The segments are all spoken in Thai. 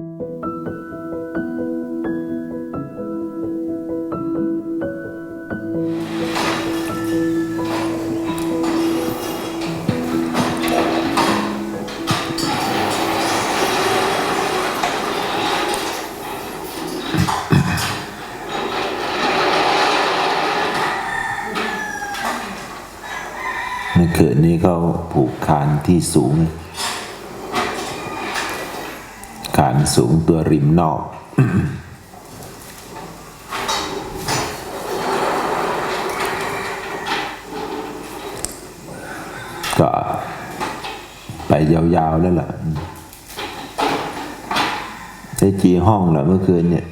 เมื่อคืนนี้เขาผูกคานที่สูง คาน สูงตัวริมนอก ก็ไปยาวๆแล้วล่ะได้กี่ห้องล่ะเมื่อคืนเนี่ย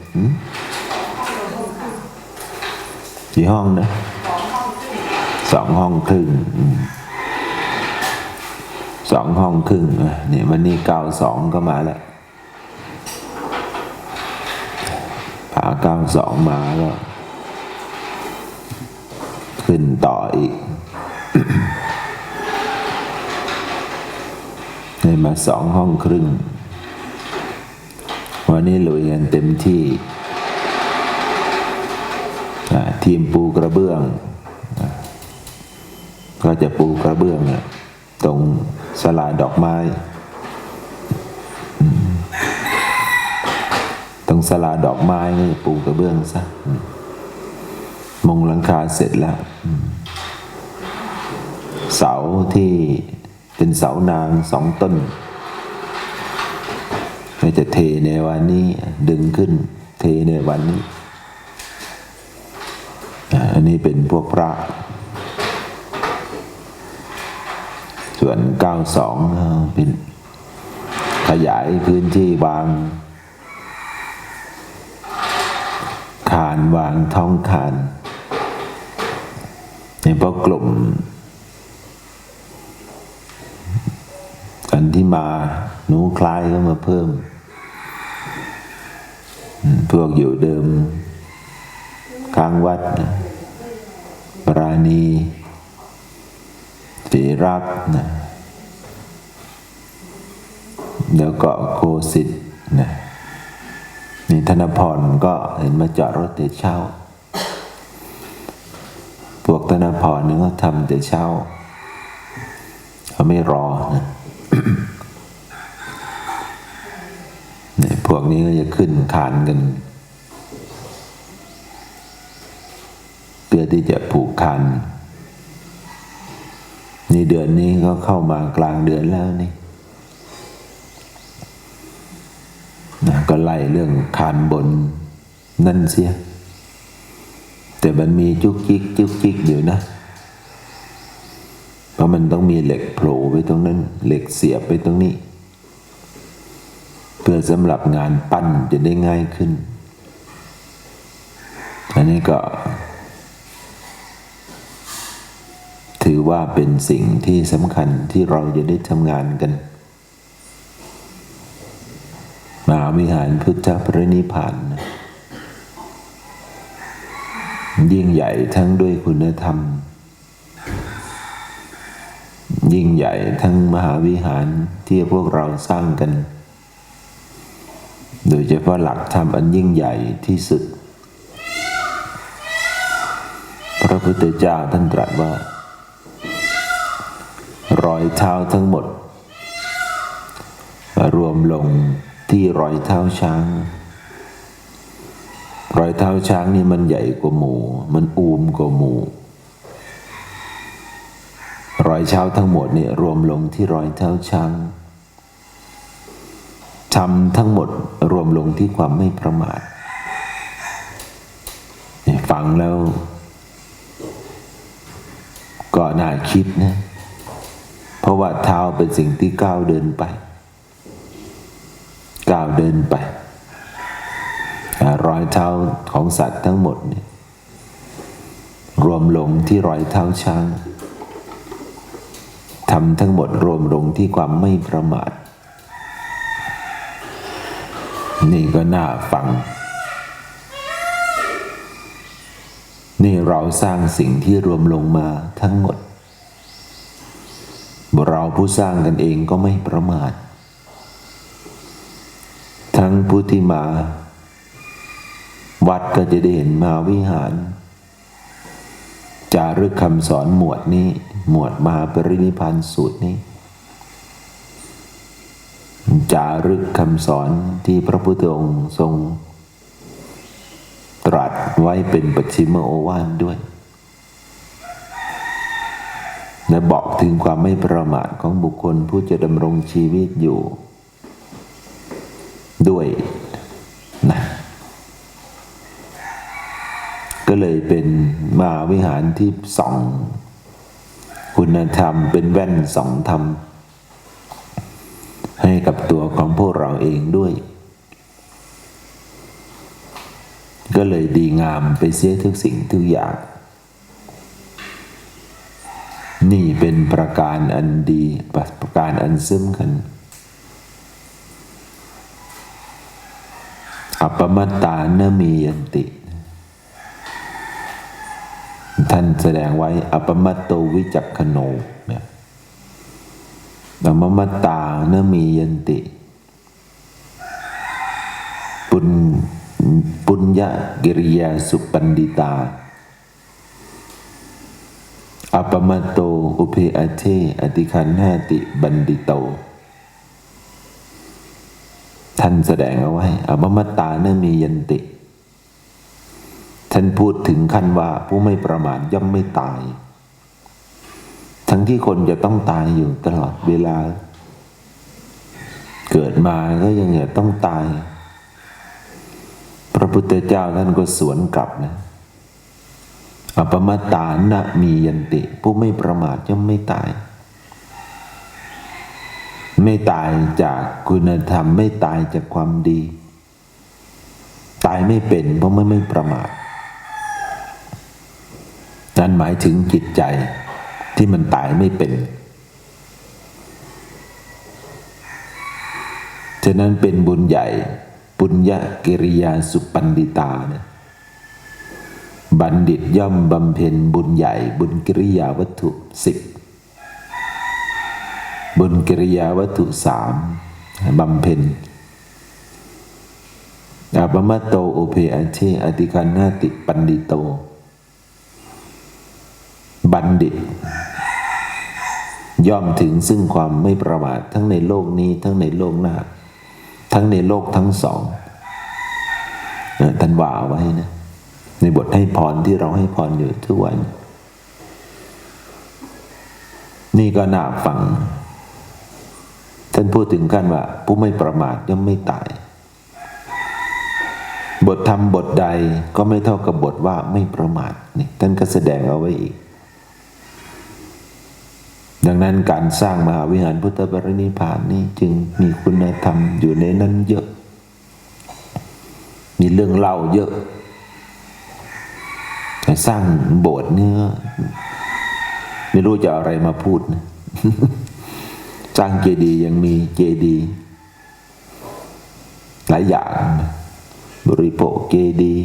กี่ห้องนะสองห้องครึ่งสองห้องครึ่งเนี่ยวันนี้เก้าสองก็มาแล้วพา เก้าสองมาก็ขึ้นต่ออีก ได้มาสองห้องครึ่ง วันนี้ลุยกันเต็มที่ ทีมปูกระเบื้อง ก็จะปูกระเบื้อง ตรงสลาดอกไม้ สลาดอกไม้นี่ปูกระเบื้องซะมงหลังคาเสร็จแล้ว เสาที่เป็นเสานางสองต้นก็จะเทในวันนี้ดึงขึ้น เทในวันนี้ อันนี้เป็นพวกพระ ส่วน 92ก็เป็นขยายพื้นที่วาง คานวางท้องคานในพวกกลุ่มอันที่มาหนูคลายก็มาเพิ่ม พวกอยู่เดิมค้างวัดนะปราณีสีรักนะแล้วก็โคสิตนะ นี่ธนพรก็เห็นมาจอดรถแต่เช้า พวกธนพรนี่ก็ทำแต่เช้าเขาไม่รอนะเนี่ยพวกนี้ก็จะขึ้นคานกันเพื่อที่จะผูกคัน นี่เดือนนี้ก็เข้ามากลางเดือนแล้วนี่ นะก็ไล่เรื่องคานบนนั่นเสีย แต่มันมีจุกจิกจุกจิกอยู่นะ เพราะมันต้องมีเหล็กโผล่ไปตรงนั้น เหล็กเสียบไปตรงนี้ เพื่อสำหรับงานปั้นจะได้ง่ายขึ้น อันนี้ก็ ถือว่าเป็นสิ่งที่สำคัญที่เราจะได้ทำงานกัน มหาวิหารพุทธปรินิพพานนะยิ่งใหญ่ทั้งด้วยคุณธรรม ยิ่งใหญ่ทั้งมหาวิหารที่พวกเราสร้างกัน โดยเฉพาะหลักธรรมอันยิ่งใหญ่ที่สุด พระพุทธเจ้าท่านตรัสว่า รอยเท้าทั้งหมด รวมลง ที่รอยเท้าช้าง รอยเท้าช้างนี่มันใหญ่กว่าหมู มันอูมกว่าหมู รอยเท้าทั้งหมดเนี่ยรวมลงที่รอยเท้าช้างทำทั้งหมดรวมลงที่ความไม่ประมาทฟังแล้ว ก็น่าคิดนะ เพราะว่าเท้าเป็นสิ่งที่ก้าวเดินไป ก้าวเดินไปอรอยเท้าของสัตว์ทั้งหมดเนี่ยรวมลงที่รอยเท้าช้างทำทั้งหมดรวมลงที่ความไม่ประมาท นี่ก็น่าฟัง นี่เราสร้างสิ่งที่รวมลงมาทั้งหมด เราผู้สร้างกันเองก็ไม่ประมาท ผู้ที่มา วัดก็จะได้เห็นมหาวิหาร จารึกคำสอนหมวดนี้ หมวดมหาปรินิพานสูตรนี้ จารึกคำสอนที่พระพุทธองค์ทรง ตรัสไว้เป็นปัจฉิมโอวาทด้วย และบอกถึงความไม่ประมาทของบุคคลผู้จะดำรงชีวิตอยู่ ด้วยนะก็เลยเป็นมหาวิหารที่สอง คุณธรรมเป็นแว่นสองธรรม ให้กับตัวของพวกเราเองด้วย ก็เลยดีงามไปเสียทุกสิ่งทุกอย่าง นี่เป็นประการอันดีประการอันซึมคัน ปมัตตานมียันติ ท่านแสดงไว้อปมัตโตวิจักขโนเนี่ยอปปมัตตานมียันติ ปุญปุญญกิริยาสุปันดิตาอปมัตโตอุเพอเทอติคันหาติบันดิโตานแสดงเอาไว้อปมัตตาเนมียันติ ท่านพูดถึงขั้นว่าผู้ไม่ประมาทย่อมไม่ตาย ทั้งที่คนจะต้องตายอยู่ตลอดเวลา เกิดมาก็ยังจะต้องตาย พระพุทธเจ้าท่านก็สวนกลับนะอปมตานะมียันติ ผู้ไม่ประมาทย่อมไม่ตาย ไม่ตายจากคุณธรรม ไม่ตายจากความดี ตายไม่เป็นเพราะไม่ไม่ประมาทนั่นหมายถึงจิตใจที่มันตายไม่เป็นฉะนั้นเป็นบุญใหญ่ ปุญญกิริยาสุปันดิตาเนี่ยบัณฑิตย่อมบำเพ็ญบุญใหญ่ บุญกิริยาวัตถุสิบ บุญกิริยาวัตถุสามบำเพ็ญอาปมาโตโอเพอเชอติคันนาติปันดิโต บัณฑิต ย่อมถึงซึ่งความไม่ประมาททั้งในโลกนี้ทั้งในโลกหน้า ทั้งในโลกทั้งสองท่านว่าไว้นะ ในบทให้พรที่เราให้พรอยู่ทุกวัน นี่ก็น่าฟัง ท่านพูดถึงกันว่า ผู้ไม่ประมาทย่อมไม่ตาย บทธรรมบทใดก็ไม่เท่ากับบทว่าไม่ประมาทนี่ท่านก็แสดงเอาไว้อีก ดังนั้นการสร้างมหาวิหารพุทธบริณิพพานนี่จึงมีคุณธรรมอยู่ในนั้นเยอะ มีเรื่องเล่าเยอะแต่สร้างโบสถ์เนี่ยไม่รู้จะอาอะไรมาพูดนะ สร้างเจดีย์ยังมีเจดีย์หลายอย่าง บริโภคเจดีย์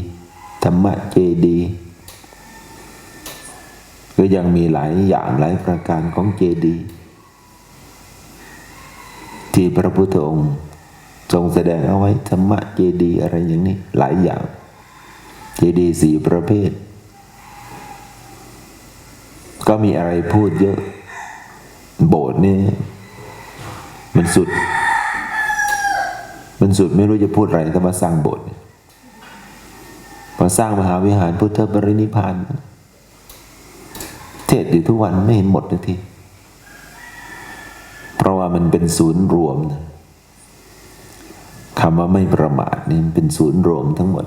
ธรรมะเจดีย์ก็ยังมีหลายอย่างหลายประการของเจดีย์ที่พระพุทธองค์ทรงแสดงเอาไว้ธรรมะเจดีย์อะไรอย่างนี้หลายอย่าง เจดีย์สี่ประเภท ก็มีอะไรพูดเยอะโบสถ์นี่ มันสุด มันสุดไม่รู้จะพูดอะไรถ้ามาสร้างโบสถ์พอสร้างมหาวิหารพุทธบรินิพานเทศอยู่ทุกวันไม่เห็นหมดนาที เพราะว่ามันเป็นศูนย์รวมนะคำว่าไม่ประมาทนี่เป็นศูนย์รวมทั้งหมด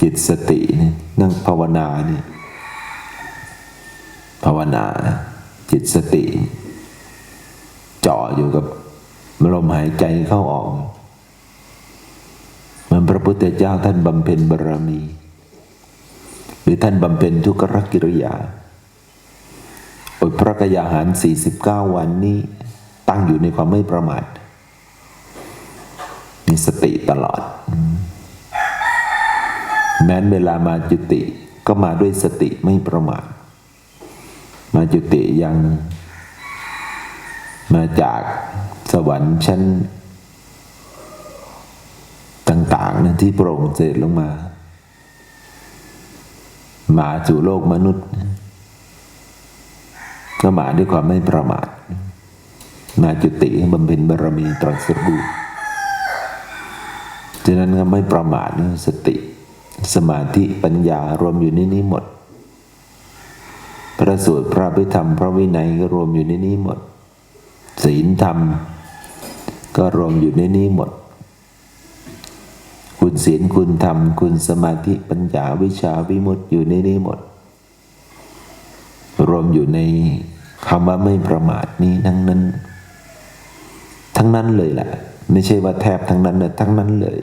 จิตสตินี่นั่งภาวนานี่ภาวนา จิตสติ จ่ออยู่กับลมหายใจเข้าออก มันพระพุทธเจ้าท่านบำเพ็ญบารมี หรือท่านบำเพ็ญทุกรกิริยาอดพระกยาหาร 49 วันนี้ตั้งอยู่ในความไม่ประมาทมีสติตลอด แม้นเวลามาจุติก็มาด้วยสติไม่ประมาทมาจุติยัง มาจากสวรรค์ชั้น ต่างๆนั้นที่พระองเสด็จลงมา มาสู่โลกมนุษย์ ก็มาด้วยความไม่ประมาทมาจุติบำเพ็ญบารมีตรัสรู้ฉะนั้นก็ไม่ประมาทสติ สมาธิปัญญารวมอยู่ในนี้หมด พระสูตรพระพิธรรมพระวินัยก็รวมอยู่ในนี้หมด ศีลธรรม ก็รวมอยู่ในนี้หมด คุณศีลคุณธรรม คุณสมาธิปัญญาวิชาวิมุตติอยู่ในนี้หมด รวมอยู่ในคำว่าไม่ประมาทนี้ทั้งนั้น ทั้งนั้นเลยแหละไม่ใช่ว่าแทบทั้งนั้นนะทั้งนั้นเลย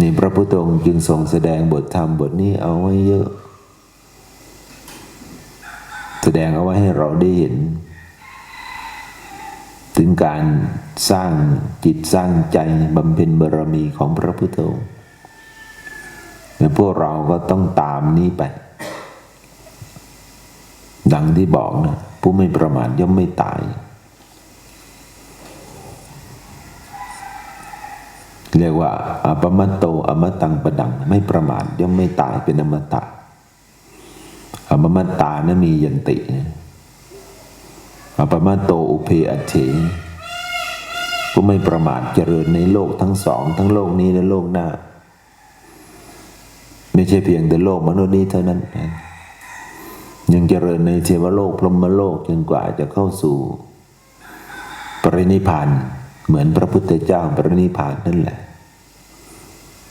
นี่พระพุทธองค์จึงทรงแสดงบทธรรมบทนี้เอาไว้เยอะ แสดงเอาไว้ให้เราได้เห็น ถึงการสร้างจิตสร้างใจบำเพ็ญบารมีของพระพุทธองค์และพวกเราก็ต้องตามนี้ไป ดังที่บอกนะผู้ไม่ประมาทย่อมไม่ตาย เรียกว่าอปมัตโตอมตังประดัง ไม่ประมาทย่อมไม่ตายเป็นอมตะอปมัตตานะมียันติ อปมัตโตอุเพอเถผู้ไม่ประมาทเจริญในโลกทั้งสอง ทั้งโลกนี้และโลกหน้า ไม่ใช่เพียงแต่โลกมนุษย์นี้เท่านั้น ยังเจริญในเทวโลกพรหมโลกจนกว่าจะเข้าสู่ ปรินิพานเหมือนพระพุทธเจ้าปรินิพพานนั่นแหละ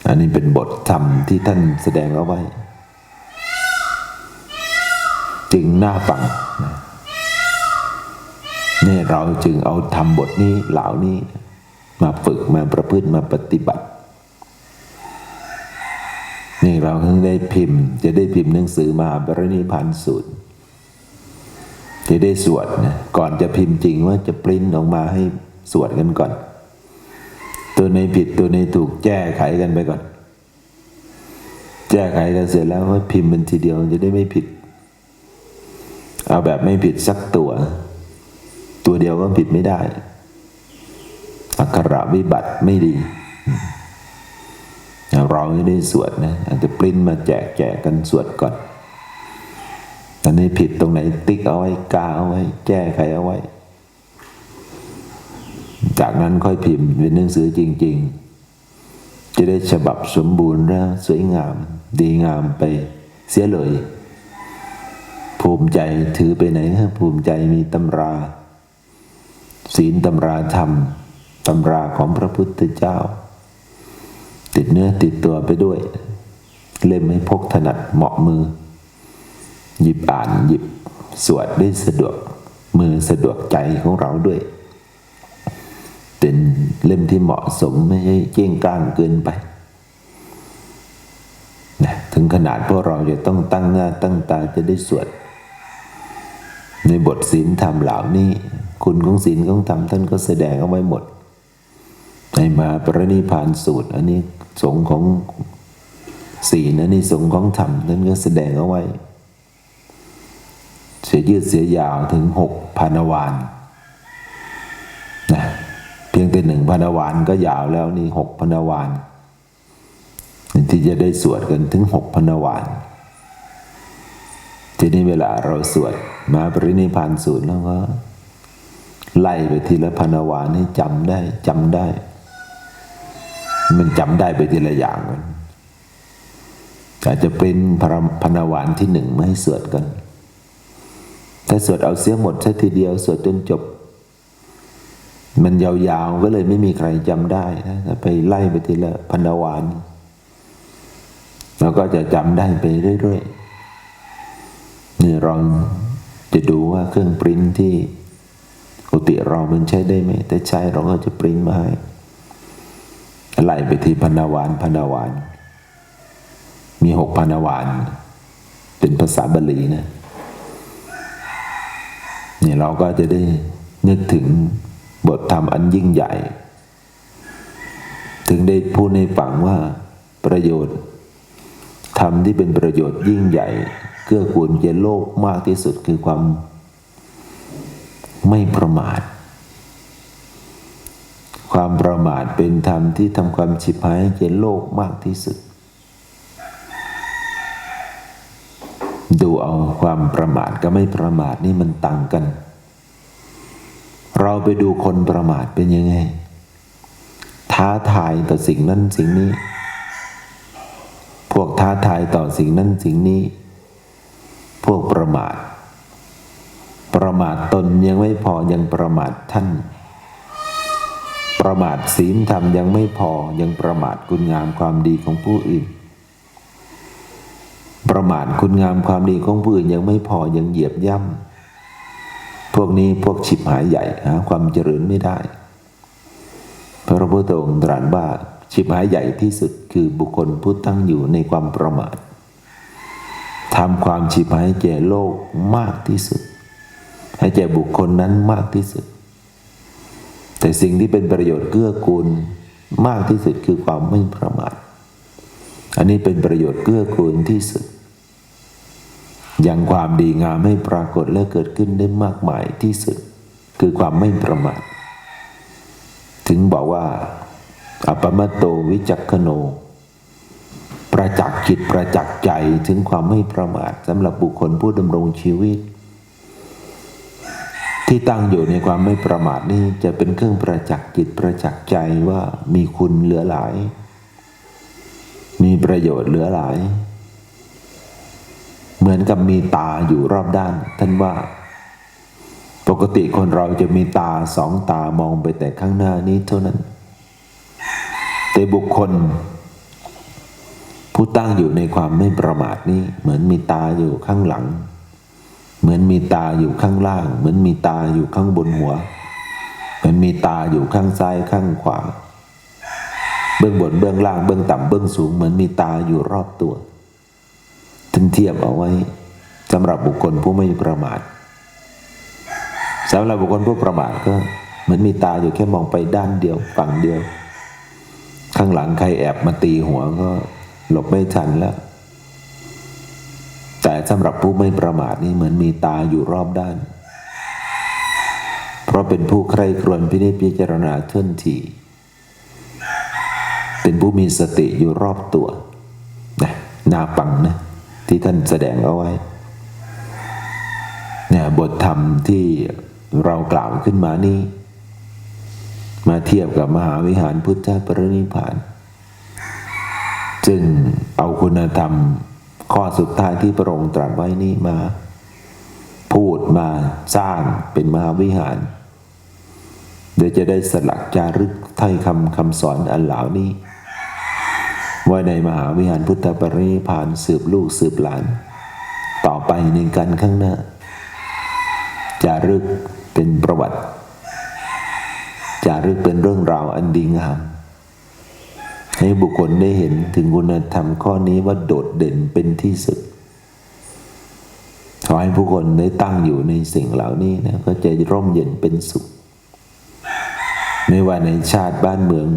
อันนี้เป็นบทธรรมที่ท่านแสดงเอาไว้ จึงน่าฟังนะ นี่เราจึงเอาธรรมบทนี้เหล่านี้ มาฝึกมาประพฤติมาปฏิบัติ นี่เราเพิ่งได้พิมพ์ จะได้พิมพ์หนังสือมาปรินิพพานสูตรจะได้สวดนะก่อนจะพิมพ์จริงว่าจะปริ้นออกมาให้สวดกันก่อน ตัวในผิดตัวในถูกแก้ไขกันไปก่อน แก้ไขกันเสร็จแล้วพิมพ์มันทีเดียวจะได้ไม่ผิด เอาแบบไม่ผิดสักตัว ตัวเดียวก็ผิดไม่ได้อักขระวิบัติไม่ดี เราไม่ได้สวดนะอาจจะปริ้นมาแจกแจกกันสวดก่อนอันนี้ผิดตรงไหนติ๊กเอาไว้กาเอาไว้ แก้ไขเอาไว้ จากนั้นค่อยพิมพ์เป็นหนังสือจริง ๆ จะได้ฉบับสมบูรณ์และสวยงาม ดีงามไปเสียเลย ภูมิใจถือไปไหนฮะภูมิใจมีตำรา ศีลตำราธรรมตำราของพระพุทธเจ้า ติดเนื้อติดตัวไปด้วย เล่มให้พกถนัดเหมาะมือ หยิบอ่านหยิบสวดได้สะดวกมือสะดวกใจของเราด้วย เป็นเล่มที่เหมาะสมไม่ใช่เก้งก้างเกินไปนะถึงขนาดพวกเราจะต้องตั้งหน้าตั้งตาจะได้สวด ในบทศีลธรรมเหล่านี้ คุณของศีลของธรรมท่านก็แสดงเอาไว้หมด ในมาปรินิพานสูตร อันนี้สงของศีลอันนี้สงของธรรมท่านก็แสดงเอาไว้ เสียยืดเสียยาวถึงหกพันวานนะเพียงแต่หนึ่งพันวานก็ยาวแล้วนี่หกพันวานที่จะได้สวดกันถึงหกพันวานทีนี้เวลาเราสวด มาปรินิพานสูตรแล้วก็ไล่ไปทีละพันวานให้จำได้จำได้ มันจำได้ไปทีละอย่างกันอาจจะเป็นพันวานที่หนึ่งไม่ให้สวดกัน ถ้าสวดเอาเสียหมดซะทีเดียวสวดจนจบ มันยาวๆก็เลยไม่มีใครจำได้ถ้าไปไล่ไปทีละพันวานเราก็จะจำได้ไปเรื่อยๆนี่เรา จะดูว่าเครื่องปริ้นที่กุฏิเรามันใช้ได้ไหมแต่ใช้เราก็จะปริ้นมาให้ไล่ไปที่พันวานพันวาน มีหกพันวาน เป็นภาษาบาลีนะเนี่ยเราก็จะได้นึกถึงบทธรรมอันยิ่งใหญ่ ถึงได้พูดในฝังว่าประโยชน์ธรรมที่เป็นประโยชน์ยิ่งใหญ่ เกื้อกูลแก่โลกมากที่สุดคือความไม่ประมาท ความประมาทเป็นธรรมที่ทำความฉิบหายแก่โลกมากที่สุด ดูเอาความประมาทกับไม่ประมาทนี่มันต่างกัน เราไปดูคนประมาทเป็นยังไง ท้าทายต่อสิ่งนั้นสิ่งนี้ พวกท้าทายต่อสิ่งนั้นสิ่งนี้ วกประมาท ประมาทตนยังไม่พอยังประมาทท่าน ประมาทศีลธรรมยังไม่พอยังประมาทคุณงามความดีของผู้อื่น ประมาทคุณงามความดีของผู้อื่นยังไม่พอยังเหยียบย่ำพวกนี้พวกฉิบหายใหญ่หาความเจริญไม่ได้ พระพุทธองค์ตรัสว่าฉิบหายใหญ่ที่สุดคือบุคคลผู้ตั้งอยู่ในความประมาท ทำความฉิบหายแก่โลกมากที่สุด ให้แก่บุคคลนั้นมากที่สุด แต่สิ่งที่เป็นประโยชน์เกื้อกูลมากที่สุดคือความไม่ประมาทอันนี้เป็นประโยชน์เกื้อกูลที่สุดอย่างความดีงามให้ปรากฏและเกิดขึ้นได้มากมายที่สุด คือความไม่ประมาท ถึงบอกว่า อัปปมตโตวิจักขโน ประจักษ์จิตประจักษ์ใจถึงความไม่ประมาทสำหรับบุคคลผู้ดำรงชีวิต ที่ตั้งอยู่ในความไม่ประมาทนี่จะเป็นเครื่องประจักษ์จิตประจักษ์ใจว่ามีคุณเหลือหลาย มีประโยชน์เหลือหลาย เหมือนกับมีตาอยู่รอบด้าน ท่านว่า ปกติคนเราจะมีตาสองตามองไปแต่ข้างหน้านี้เท่านั้น แต่บุคคล ผู้ตั้งอยู่ในความไม่ประมาทนี้ เหมือนมีตาอยู่ข้างหลัง เหมือนมีตาอยู่ข้างล่าง เหมือนมีตาอยู่ข้างบนหัว เหมือนมีตาอยู่ข้างซ้ายข้างขวา เบื้องบนเบื้องล่างเบื้องต่ำเบื้องสูง เหมือนมีตาอยู่รอบตัวท่านเทียบเอาไว้สำหรับบุคคลผู้ไม่ประมาทสำหรับบุคคลผู้ประมาทก็เหมือนมีตาอยู่แค่มองไปด้านเดียวฝั่งเดียว ข้างหลังใครแอบมาตีหัวก็ หลบไม่ทันแล้ว แต่สำหรับผู้ไม่ประมาทนี่เหมือนมีตาอยู่รอบด้าน เพราะเป็นผู้ใคร่ครวญพินิจพิจารณาเท่นทีเป็นผู้มีสติอยู่รอบตัวนะนาปังนะที่ท่านแสดงเอาไว้เนี่ยบทธรรมที่เรากล่าวขึ้นมานี้ มาเทียบกับมหาวิหารพุทธปรินิพพาน จึงเอาคุณธรรม ข้อสุดท้ายที่พระองค์ตรัสไว้นี้มา พูดมาสร้างเป็นมหาวิหารโดยจะได้สลักจารึกถ้อยคำคำสอนอันเหล่านี้ ไว้ในมหาวิหารพุทธปรินิพพานสืบลูกสืบหลาน ต่อไปในการข้างหน้า จารึกเป็นประวัติ จารึกเป็นเรื่องราวอันดีงาม ให้บุคคลได้เห็นถึงคุณธรรมข้อนี้ว่าโดดเด่นเป็นที่สุด ขอให้ผู้คนได้ตั้งอยู่ในสิ่งเหล่านี้นะก็จะร่มเย็นเป็นสุข ไม่ว่าในชาติบ้านเมือง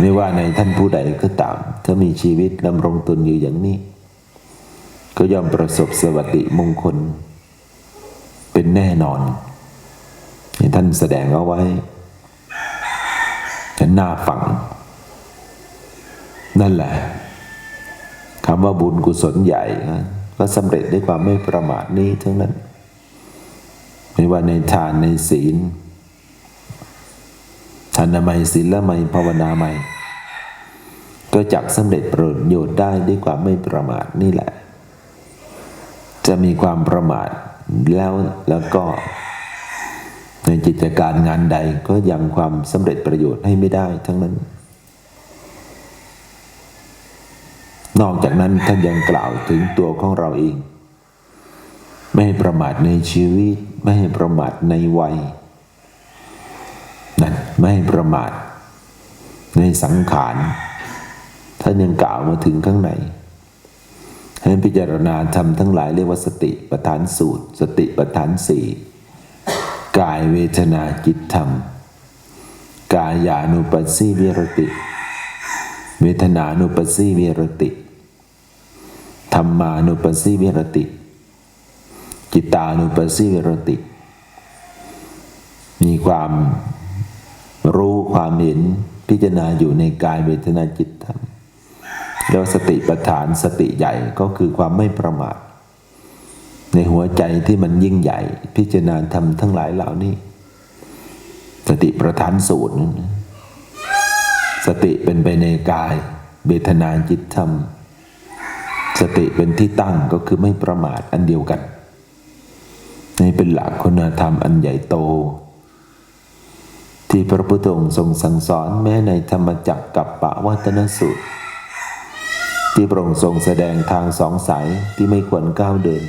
ไม่ว่าในท่านผู้ใดก็ตาม ถ้ามีชีวิตดำรงตนอยู่อย่างนี้ ก็ย่อมประสบสวัสดิมงคล เป็นแน่นอนท่านแสดงเอาไว้ นน้าฝัง นั่นแหละคำว่าบุญกุศลใหญ่นะก็สำเร็จด้วยความไม่ประมาทนี้ทั้งนั้น ไม่ว่าในทานในศีลทานไมยศีลไมยภาวนาไมยก็จักสำเร็จประโยชน์ได้ด้วยความไม่ประมาทนี่แหละ จะมีความประมาทแล้วแล้วก็ ในกิจการงานใดก็ยังความสำเร็จประโยชน์ให้ไม่ได้ทั้งนั้น นอกจากนั้นท่านยังกล่าวถึงตัวของเราเอง ไม่ให้ประมาทในชีวิต ไม่ให้ประมาทในวัยนั่นไม่ให้ประมาทในสังขารท่านยังกล่าวมาถึงข้างในให้พิจารณาทำทั้งหลายเรียกว่าสติปัฏฐานสูตร สติปัฏฐานสี่ กายเวทนาจิตธรรม กายานุปัสสีวิรติ เวทนานุปัสสีวิรติธรรมานุปัสสีวิรติ จิตานุปัสสีวิรติ มีความรู้ความเห็นพิจารณาอยู่ในกายเวทนาจิตธรรมแล้วสติปัฏฐานสติใหญ่ก็คือความไม่ประมาท ในหัวใจที่มันยิ่งใหญ่ พิจารณาธรรมทั้งหลายเหล่านี้ สติประธานสูตรนั้นสติเป็นไปในกายเวทนาจิตธรรม สติเป็นที่ตั้งก็คือไม่ประมาทอันเดียวกันนี่เป็นหลักคุณธรรมอันใหญ่โต ที่พระพุทธองค์ทรงสั่งสอนแม้ในธรรมจักรกับปะวัตนสูตร ที่พระองค์ทรงแสดงทางสองสายที่ไม่ควรก้าวเดิน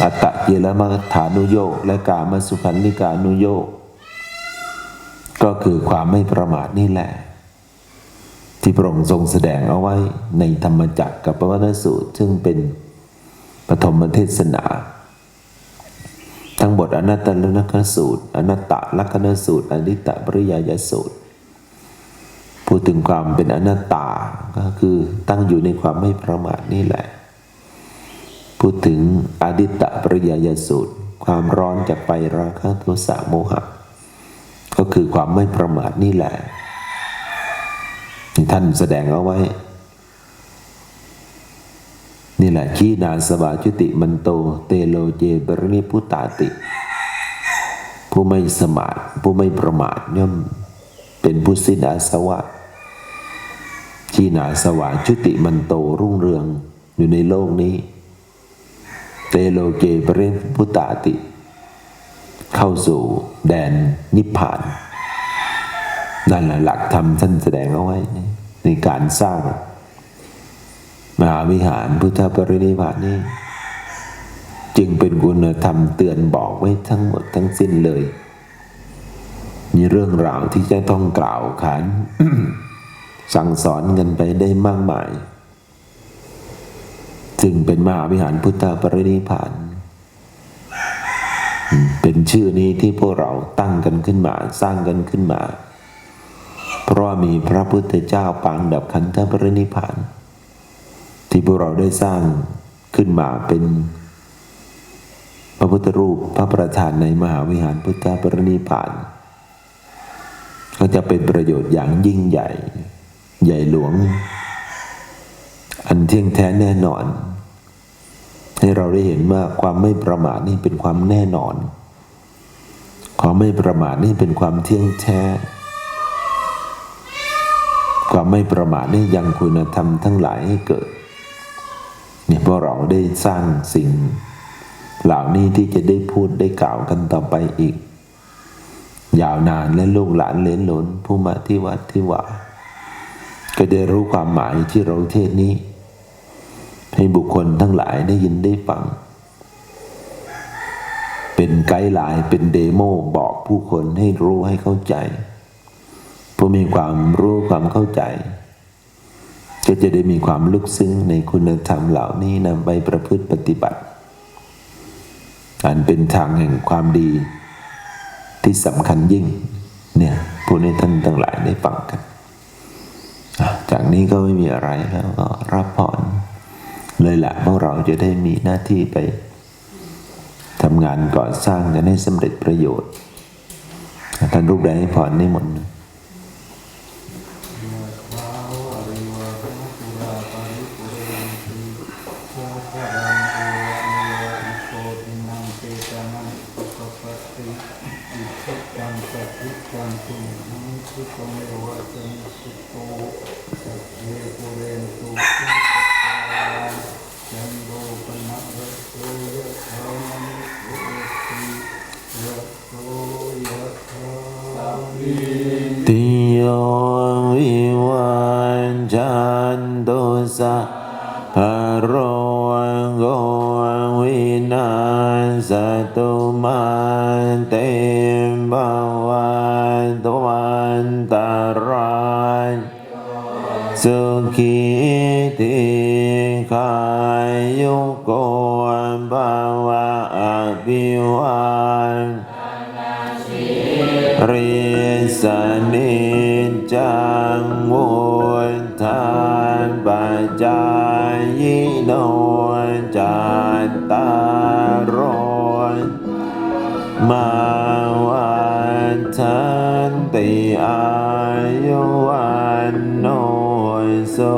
อัตตะเยลมัฏฐานุโยกและกามสุขันลิกานุโยกก็คือความไม่ประมาทนี่แหละ ที่พระองค์ทรงแสดงเอาไว้ในธรรมจักรกับปวัตนสูตร ซึ่งเป็นปฐมเทศนา ทั้งบทอนัตตลกสูตร อนัตตลักนสูตร อนิตตปริยายสูตร พูดถึงความเป็นอนัตตาก็คือตั้งอยู่ในความไม่ประมาทนี่แหละ พูดถึงอดิตตปริยายสูตร ความร้อนจากไปราคะโทสะโมหะ ก็คือความไม่ประมาทนี่แหละท่านแสดงเอาไว้ นี่แหละขีนาสวาจุติมันโต เตโลเจบรณิพุตาติ ผู้ไม่สมาทผู้ไม่ประมาทย่อมเป็นผู้สิ้นอาสวะขีนาสวาจุติมันโตรุ่งเรืองอยู่ในโลกนี้ เตโลเกบริพุตาติ เข้าสู่แดนนิพพาน นั่นแหละหลักธรรมท่านแสดงเอาไว้ ในการสร้าง มหาวิหารพุทธปรินิพพานนี้ จึงเป็นคุณธรรมเตือนบอกไว้ทั้งหมดทั้งสิ้นเลย มีเรื่องราวที่จะต้องกล่าวขานสั่งสอนกันไปได้มากมาย จึงเป็นมหาวิหารพุทธปรินิพาน เป็นชื่อนี้ที่พวกเราตั้งกันขึ้นมาสร้างกันขึ้นมา เพราะมีพระพุทธเจ้าปางดับขันธปรินิพาน ที่พวกเราได้สร้างขึ้นมาเป็นพระพุทธรูปพระประธานในมหาวิหารพุทธปรินิพาน ก็จะเป็นประโยชน์อย่างยิ่งใหญ่ ใหญ่หลวงอันเที่ยงแท้แน่นอน ให้เราได้เห็นว่าความไม่ประมาทนี่เป็นความแน่นอน ความไม่ประมาทนี่เป็นความเที่ยงแท้ ความไม่ประมาทนี่ยังคุณธรรมทั้งหลายให้เกิด เนี่ยพวกเราได้สร้างสิ่ง เหล่านี้ที่จะได้พูดได้กล่าวกันต่อไปอีก ยาวนานและลูกหลานเลนหลนผู้มาที่วัดที่ว่า ก็ได้รู้ความหมายที่เราเทศนี้ ให้บุคคลทั้งหลายได้ยินได้ฟัง เป็นไกด์ไลน์เป็นเดโมบอกผู้คนให้รู้ให้เข้าใจผู้มีความรู้ความเข้าใจ ก็จะได้มีความลึกซึ้งในคุณธรรมเหล่านี้นำไปประพฤติปฏิบัติ อันเป็นทางแห่งความดีที่สำคัญยิ่ง เนี่ยผู้ในท่านทั้งหลายได้ฟังกัน จากนี้ก็ไม่มีอะไรแล้วก็รับพร เลยละพวกเราจะได้มีหน้าที่ไปทำงานก่อสร้างจะให้สำเร็จประโยชน์ท่านรูปใดให้พรนิมนต์ สตุมาเตมภวันตวันตรายสุขีติขายุโกภาวะอภิวา มาวันทันติอายุวันโนสุ